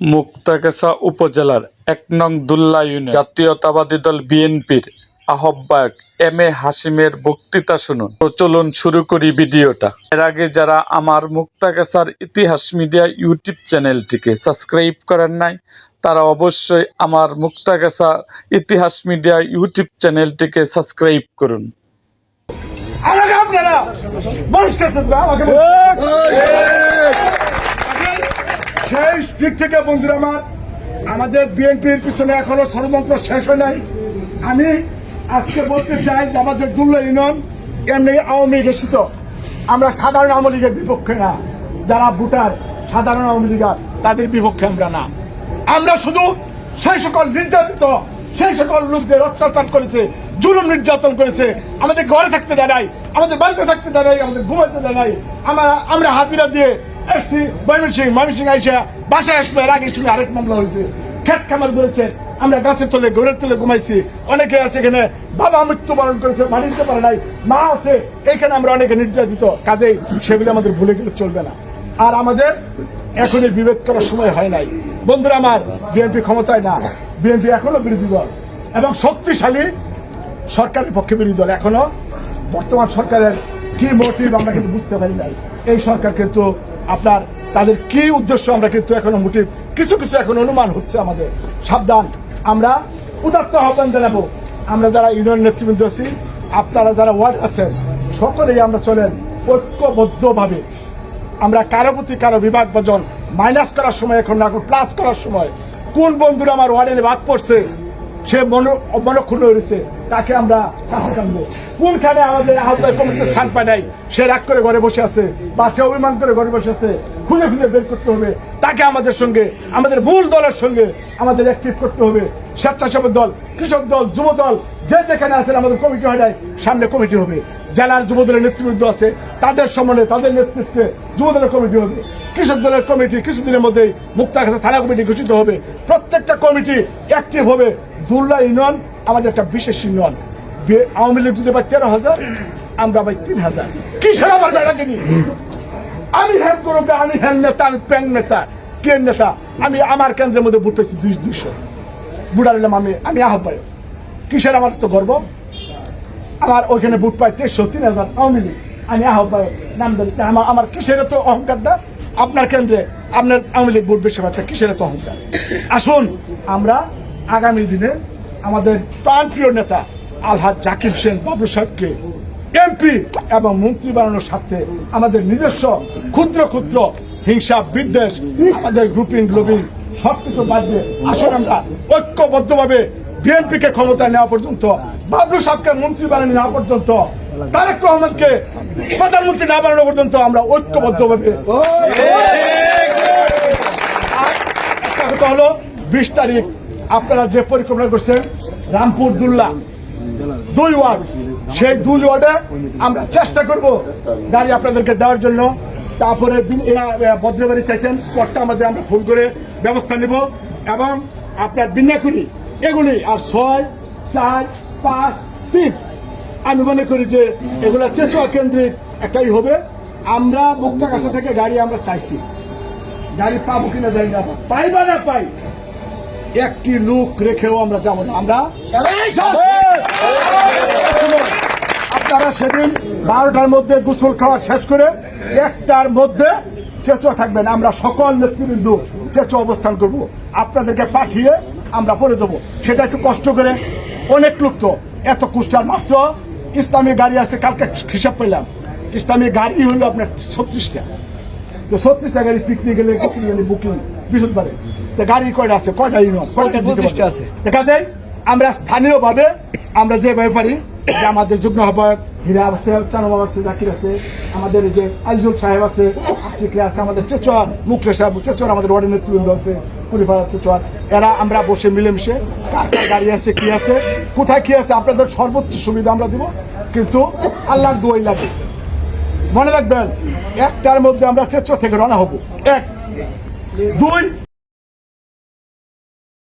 মুক্তাগাছা উপজেলার এক নং দুল্লা ইউনিয়ন। জাতীয়তাবাদী দল বিএনপির আহ্বায়ক এম এ হাসিমের বক্তৃতা শুনুন। তো চলুন শুরু করি ভিডিওটা। এর আগে যারা আমার মুক্তাগাছার ইতিহাস মিডিয়া ইউটিউব চ্যানেলটিকে সাবস্ক্রাইব করেন নাই, তারা অবশ্যই আমার মুক্তাগাছা ইতিহাস মিডিয়া ইউটিউব চ্যানেলটিকে সাবস্ক্রাইব করুন। আমাকে আপনারা বহিষ্কার করবে আমাকে সেই দিক থেকে বন্ধুরা আমার, আমাদের বিএনপির পিছনে এখনও ষড়যন্ত্র শেষ হয় নাই। আমি আজকে বলতে চাই যে আমাদের দুল্লা ইউনিয়ন এমনি আওয়ামী এসেছিল আমরা সাধারণ আওয়ামী লীগের বিপক্ষে না। যারা ভোটার, সাধারণ আওয়ামী লীগার তাদের বিপক্ষে আমরা না। আমরা শুধু সেই সকল নির্যাতিত, সেই সকল লোকদের অত্যাচার করেছে, জুলুম নির্যাতন করেছে। আমাদের ঘরে থাকতে দেয় আমাদের বাড়িতে থাকতে দেয় আমাদের ঘুমাইতে দেয় আমরা আমরা হাতিরা দিয়ে এসছি ময়মনসিং ময়মনসিং আইসা বাসায় আসবে এর আগে শুনে আরেক মামলা হয়েছে। খেত খামার ধরেছে আমরা গাছের তলে, ঘরের তলে ঘুমাইছি। অনেকে আছে এখানে, বাবা মৃত্যুবরণ করেছে, বাড়ি দিতে পারে নাই, মা আছে, এখানে আমরা অনেকে নির্যাতিত। কাজেই সেগুলো আমাদের ভুলে গেলে চলবে না। আর আমাদের এখনই বিভেদ করার সময় হয় নাই। বন্ধুরা আমার, বিএনপি ক্ষমতায় না, বিএনপি এখনও বিরোধী দল। এবং শক্তিশালী সরকারের পক্ষে বিরোধী দল এখনও। বর্তমান সরকারের কি মোটিভ আমরা কিন্তু বুঝতে পারি নাই। এই সরকার কিন্তু আপনার, তাদের কি উদ্দেশ্য? আমরা কিন্তু এখনও মোটিভ, কিছু কিছু এখন অনুমান হচ্ছে আমাদের। সাবধান। আমরা উদাত্ত আহ্বান জানাব। আমরা যারা ইউনিয়ন নেতৃবৃন্দ আছি, আপনারা যারা ওয়ার্ড আছেন, সকলেই আমরা চলেন ঐক্যবদ্ধভাবে। আমরা কারও প্রতি কারও বিভাগ বজন মাইনাস করার সময় এখন না এখন প্লাস করার সময়। কোন বন্ধুরা আমার ওয়ার্ডের বাদ পড়ছে? সে মন মনক্ষুণ্ণ হয়েছে, তাকে আমরা কোনখানে আমাদের আহ্বায়ক কমিটিতে স্থান পায় নাই, সে রাগ করে ঘরে বসে আছে বা সে অভিমান করে ঘরে বসে আছে, খুঁজে খুঁজে বের করতে হবে। তাকে আমাদের সঙ্গে, আমাদের মূল দলের সঙ্গে আমাদের অ্যাক্টিভ করতে হবে। স্বেচ্ছাসেবক দল, কৃষক দল, যুব দল, যে যেখানে আছেন, আমাদের কমিটি হয় নাই, সামনে কমিটি হবে। জেলার যুব দলের নেতৃবৃন্দ আছে, তাদের সম্মানে তাদের নেতৃত্বে যুব দলের কমিটি হবে। কৃষক দলের কমিটি কিছুদিনের মধ্যেই মুক্তাগাছা থানা কমিটি ঘোষিত হবে। প্রত্যেকটা কমিটি অ্যাক্টিভ হবে। দুর্লা ইউনিয়ন আমাদের একটা বিশেষ ইউনিয়ন। আওয়ামী লীগ যদি পাই তেরো হাজার, আমরা পাই তিন হাজার। কিসের আমার বেড়াকে নিয়ে আমি হ্যান করব আমি হ্যান নেতা, আমি প্যান নেতা। কে নেতা? আমি আমার কেন্দ্রের মধ্যে ভোট পেয়েছি দুই দুইশো। বুড়ার নাম আমি আমি আহ্বায়ক। কিসের আমার তো গর্ব? আমার ওইখানে বুট পাই তেইশশো তিন হাজার আওয়ামী লীগ। আমি আহ্বায়ক। নাম দেন আমার আমার কিসের তো অহংকারটা আপনার কেন্দ্রে আপনার আওয়ামী লীগ ভোট বেশি পাচ্ছে, কিসের তো অহংকার? আসুন, আমরা আগামী দিনে আমাদের প্রাণপ্রিয় নেতা আলহাজ জাকির সেন বাবু সাহেবকে এমপি এবং মন্ত্রী বানানোর স্বার্থে আমাদের নিজস্ব ক্ষুদ্র ক্ষুদ্র হিংসা বিদ্বেষ আমাদের গ্রুপিং গ্লোবিং সবকিছু বাদ দিয়ে আসলে আমরা ঐক্যবদ্ধভাবে বিএনপিকে ক্ষমতায় নেওয়া পর্যন্ত বাবলু সাহেবকে মন্ত্রী বানিয়ে নেওয়া পর্যন্ত তারেক রহমানকে প্রধানমন্ত্রী না বানানো পর্যন্ত আমরা ঐক্যবদ্ধভাবে একটা কথা হলো বিশ তারিখ আপনারা যে পরিকল্পনা করছেন, রামপুর দুল্লা, দুই ওয়ার্ড। সেই দুই ওয়ার্ডে আমরা চেষ্টা করব গাড়ি আপনাদেরকে দেওয়ার জন্য। তারপরে ভদ্রবাড়ি চাইছেন পথটা আমাদের আমরা ফোন করে ব্যবস্থা নেব এবং আপনার বিন্যাকুড়ি এগুলি আর ছয়, চার, পাঁচ, তিন। আমি মনে করি যে এগুলো চেচুয়া কেন্দ্রিক একটাই হবে। আমরা মুক্তা কাছে থেকে গাড়ি আমরা চাইছি। গাড়ি পাবো কিনা যাই না। পাই বা না পাই। একটি লোক রেখেও আমরা যাব না। আমরা আপনারা সেদিন বারোটার মধ্যে গোসল খাওয়া শেষ করে একটার মধ্যে চেঁচো থাকবেন। আমরা সকল নেতৃবৃন্দ চেঁচো অবস্থান করব। আপনাদেরকে পাঠিয়ে আমরা পড়ে যাব। সেটা একটু কষ্ট করে অনেক লোক তো, এত কুষ্টার মাত্র। ইসলামী গাড়ি আছে, কালকে হিসাব পেলাম। ইসলামী গাড়ি হলো আপনার ছত্রিশটা। তো ছত্রিশটা গাড়ি পিকনিক গেলে বুকিং বৃহস্পতিবারে। তো গাড়ি কয়টা আছে? কয়টা ইউনিয়ন? কয়টা আছে। দেখা যায় আমরা স্থানীয় ভাবে আমরা যে ব্যাপারি যে আমাদের যুগ্ম আহ্বায়ক হীরা আছে চানবাব আছে জাকির আছে আমাদের যে আইজুল সাহেব আছে আছে আমাদের চেচোয়া মুখলে সাহেব চেচোয়ার আমাদের ওয়ার্ডের নেতৃবৃন্দ আছে কুড়িপাড়া চেচোয়ার। এরা আমরা বসে মিলেমিশে কার কার গাড়ি আছে কি আছে কোথায় কি আছে আপনাদের সর্বোচ্চ সুবিধা আমরা দিব কিন্তু আল্লাহর দোয়াই লাগে। মনে রাখবেন একটার মধ্যে আমরা চেচো থেকে রওনা হব। এক দুই